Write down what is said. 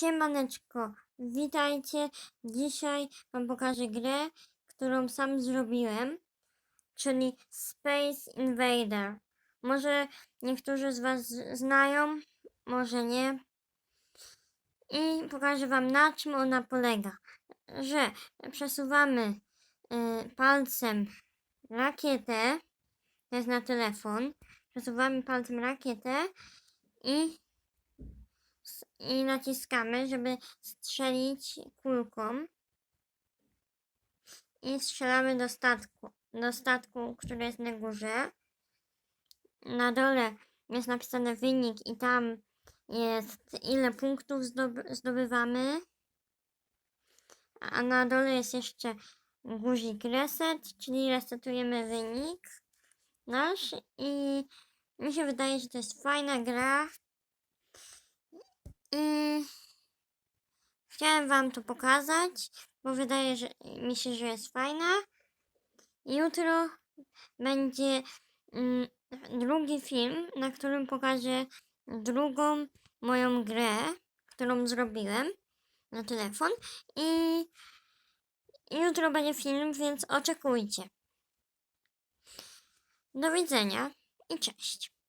Siemaneczko, witajcie. Dzisiaj Wam pokażę grę, którą sam zrobiłem, czyli Space Invader. Może niektórzy z Was znają, może nie. I pokażę Wam na czym ona polega. Że przesuwamy y, palcem rakietę, to jest na telefon, przesuwamy palcem rakietę i i naciskamy, żeby strzelić kulką. I strzelamy do statku, do statku, który jest na górze. Na dole jest napisany wynik i tam jest ile punktów zdob- zdobywamy. A na dole jest jeszcze guzik reset, czyli resetujemy wynik nasz i mi się wydaje, że to jest fajna gra. I chciałem Wam to pokazać, bo wydaje że, mi się, że jest fajna. Jutro będzie mm, drugi film, na którym pokażę drugą moją grę, którą zrobiłem na telefon. I jutro będzie film, więc oczekujcie. Do widzenia i cześć.